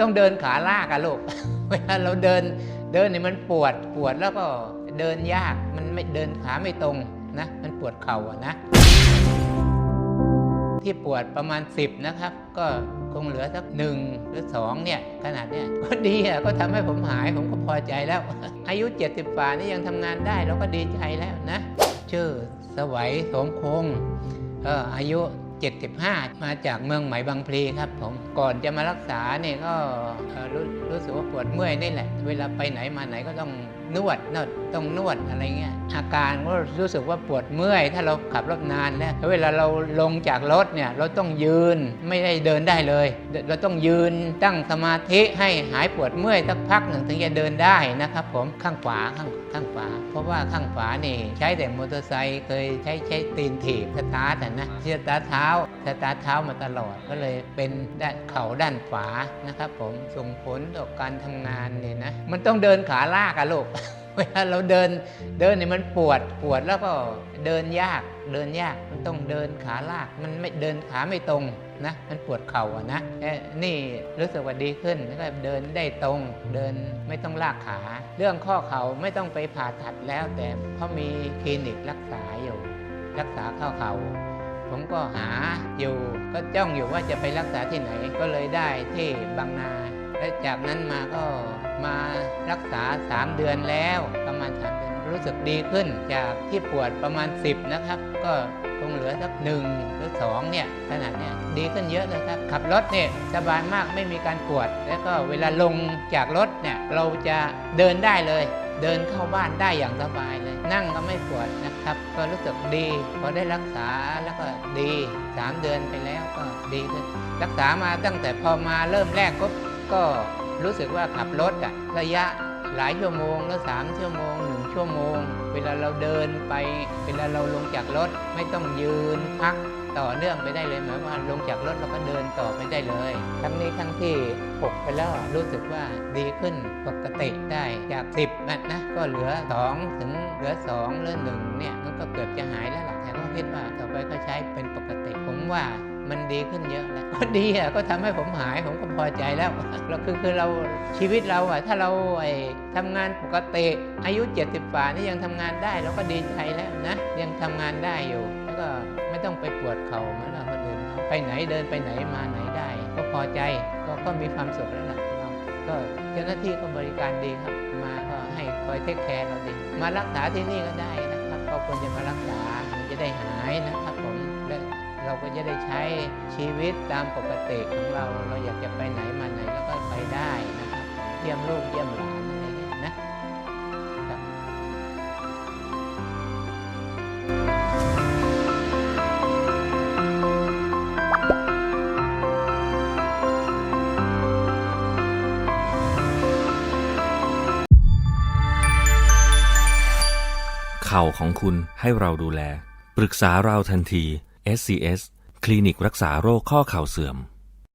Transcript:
ต้องเดินขาลากอะลูกเวลาเราเดินเดินเนี่ยมันปวดปวดแล้วก็เดินยากมันไม่เดินขาไม่ตรงนะ มันปวดเข่าอะนะ ที่ปวดประมาณ 10 นะครับ ก็คงเหลือสักหนึ่งหรือ2เนี่ยขนาดเนี้ยก็ดีอะก็ทำให้ผมหายผมก็พอใจแล้ว อายุ 70ฝ่านี่ยังทำงานได้เราก็ดีใจแล้วนะ ชื่อสวัยสมคงเอออายุ 75 มาจากเมืองไหมบางพลีครับผม ก่อนจะมารักษาเนี่ยก็รู้รู้สึกว่าปวดเมื่อยนี่แหละ เวลาไปไหนมาไหนก็ต้อง นวดนวดต้องนวดอะไรเงี้ยอาการก็รู้สึกว่าปวดเมื่อย ถ้าเราขับรถนานแล้วเวลาเราลงจากรถเนี่ยเราต้องยืนไม่ได้เดินได้เลย เราต้องยืนตั้งสมาธิให้หายปวดเมื่อยสักพักหนึ่งถึงจะเดินได้นะครับผมข้างขวาข้างข้างขวาเพราะว่าข้างขวานี่ใช้แต่มอเตอร์ไซค์เคยใช้ใช้ตีนถีบสตาร์ทอะนะสตาเท้าสตาร์ทเท้ามาตลอดก็เลยเป็นด้านเข่าด้านขวานะครับผมส่งผลต่อการทำงานเนี่ยนะมันต้องเดินขาลากอะลูก เวลาเราเดินเดินเนี่ยมันปวดปวดแล้วก็เดินยากเดินยากมันต้องเดินขาลากมันไม่เดินขาไม่ตรงนะมันปวดเข่าอะนะนี่รู้สึกว่าดีขึ้นแล้วก็เดินได้ตรง เดินไม่ต้องลากขา เรื่องข้อเข่าไม่ต้องไปผ่าตัดแล้ว แต่เขามีคลินิกรักษาอยู่ รักษาข้อเข่าผมก็หาอยู่ก็จ้องอยู่ว่าจะไปรักษาที่ไหนก็เลยได้ที่บางนา และจากนั้นมาก็มารักษา 3 เดือนแล้วประมาณ3เดือนรู้สึกดีขึ้นจากที่ปวดประมาณ 10 นะครับ ก็คงเหลือสักหนึ่งหรือ2เนี่ยขนาดเนี้ยดีขึ้นเยอะเลยครับ ขับรถเนี่ยสบายมากไม่มีการปวด แล้วก็เวลาลงจากรถเนี่ยเราจะเดินได้เลย เดินเข้าบ้านได้อย่างสบายเลย นั่งก็ไม่ปวดนะครับ ก็รู้สึกดีพอได้รักษาแล้วก็ดี 3 เดือนไปแล้วก็ดีขึ้น รักษามาตั้งแต่พอมาเริ่มแรกก็ ก็รู้สึกว่าขับรถอะระยะหลายชั่วโมงแล้วสามชั่วโมงหนึ่งชั่วโมง เวลาเราเดินไป เวลาเราลงจากรถไม่ต้องยืนพักต่อเนื่องไปได้เลยหมายว่าลงจากรถเราก็เดินต่อไปได้เลยทั้งนี้ทั้งที่ปกไปแล้วรู้สึกว่าดีขึ้นปกติได้จาก 10นะนะก็เหลือ 2 ถึงเหลือ2เหลือ1เนี่ยมันก็เกือบจะหายแล้วล่ะแต่ก็คิดว่าต่อไปก็ใช้เป็นปกติผมว่า มันดีขึ้นเยอะแล้วก็ดีอะก็ทำให้ผมหายผมก็พอใจแล้วเราคือคือเราชีวิตเราอะถ้าเราไอ้ทำงานปกติอายุ 70ฝ่านี่ยังทำงานได้เราก็ดีใจแล้วนะ ยังทำงานได้อยู่ แล้วก็ไม่ต้องไปปวดเข่าเหมือนเราคนอื่นเขาไปไหนเดินไปไหนมาไหนได้ ก็พอใจก็ก็มีความสุขแล้วล่ะเราก็เจ้าหน้าที่ก็บริการดีครับ มาก็ให้คอยเทคแคร์เราดีมารักษาที่นี่ก็ได้นะครับก็ควรจะมารักษามันจะได้หายนะครับผมและ เราก็จะได้ใช้ชีวิตตามปกติของเรา เราอยากจะไปไหนมาไหนแล้วก็ไปได้นะครับ เยี่ยมลูกเยี่ยมหลานอะไรอย่างเงี้ยนะครับเข่าของคุณให้เราดูแล ปรึกษาเราทันที SCS คลินิกรักษาโรคข้อเข่าเสื่อม